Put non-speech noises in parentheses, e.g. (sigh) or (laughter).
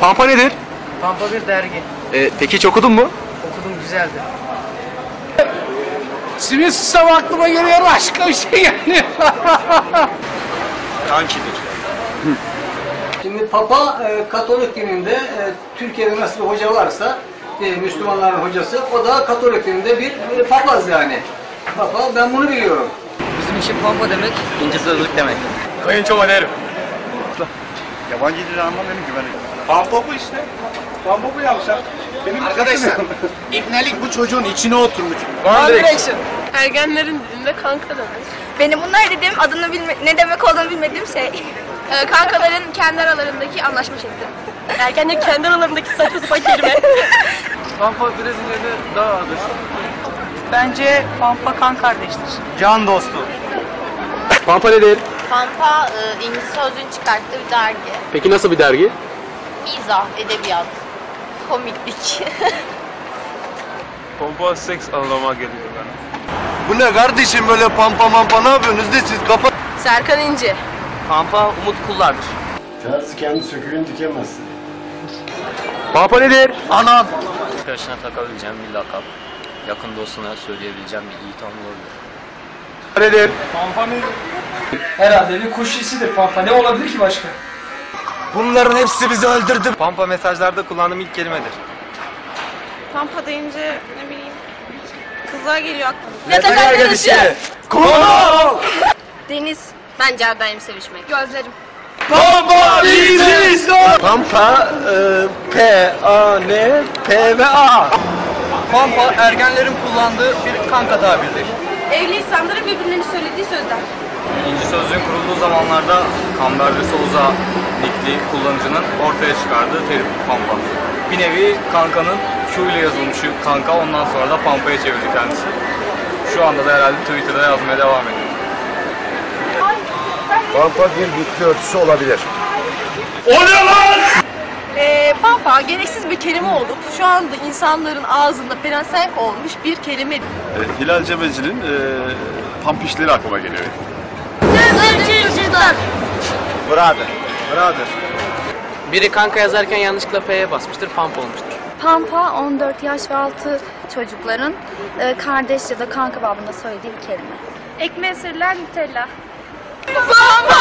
Pampa nedir? Pampa bir dergi. Ee, peki hiç okudun mu? Okudum güzeldi. Simit sistem aklıma geliyor başka bir şey gelmiyor. Kankidir. Şimdi Papa e, Katolik dininde e, Türkiye'de nasıl bir hoca varsa e, Müslümanların hocası o da Katolik dininde bir e, papaz yani. Papa ben bunu biliyorum. İçin pampa demek ince sözlük demek. Kayınçoma derim. Yabancı dili anlamıyorum ki ben. Pampa bu işte. Pampa bu yavşak. Benim Arkadaşlar, (laughs) ibnelik bu çocuğun içine oturmuş. Ergenlerin dilinde kanka demek. Benim bunlar dediğim adını bilme, ne demek olduğunu bilmediğim şey. Ee, kankaların kendi aralarındaki anlaşma şekli. Ergenlerin kendi aralarındaki saçma sapan kelime. (laughs) Pampa Brezilya'da dağ adı. Bence Pampa kan kardeştir. Can dostu. Pampa nedir? Pampa e, İngiliz sözlüğün çıkarttığı bir dergi. Peki nasıl bir dergi? Mizah, edebiyat, komiklik. (laughs) Pompa seks anlama geliyor bana. Bu ne kardeşim böyle pampa mampa ne yapıyorsunuz de siz kafa... Serkan İnci. Pampa umut kullardır. Tersi kendi söküğünü dikemezsin. Pampa nedir? Anan. Arkadaşına takabileceğim bir lakap. Yakın dostuna söyleyebileceğim bir iyi tanım olabilir. Nedir? Herhalde bir kuş sesidir Pampa. Ne olabilir ki başka? Bunların hepsi bizi öldürdü. Pampa mesajlarda kullandığım ilk kelimedir. Pampa deyince ne bileyim kızlar geliyor aklıma. Yatak arkadaşı. Kolo! Deniz. Bence erdayım sevişmek. Gözlerim. Pampa biziz! Pampa, e, P, A, N, P ve A. Pampa ergenlerin kullandığı bir kanka tabiridir. Evli insanların birbirlerine söylediği sözler. İnci Sözlüğün kurulduğu zamanlarda Kamber ve Souza nickli kullanıcının ortaya çıkardığı terim Pampa. Bir nevi kankanın Q ile yazılmış kanka ondan sonra da Pampa'ya çevirdi kendisi. Şu anda da herhalde Twitter'da yazmaya devam ediyor. Pampa bir bitki örtüsü olabilir. Ee, pampa gereksiz bir kelime olup şu anda insanların ağzında pelesenk olmuş bir kelime. E, Hilal Cebeci'nin e, pampişleri aklıma geliyor. Brother. Brother. Biri kanka yazarken yanlışlıkla P'ye basmıştır, Pampa olmuştur. Pampa 14 yaş ve altı çocukların e, kardeş ya da kanka babında söylediği bir kelime. Ekmeğe sürülen Nutella. Pampa!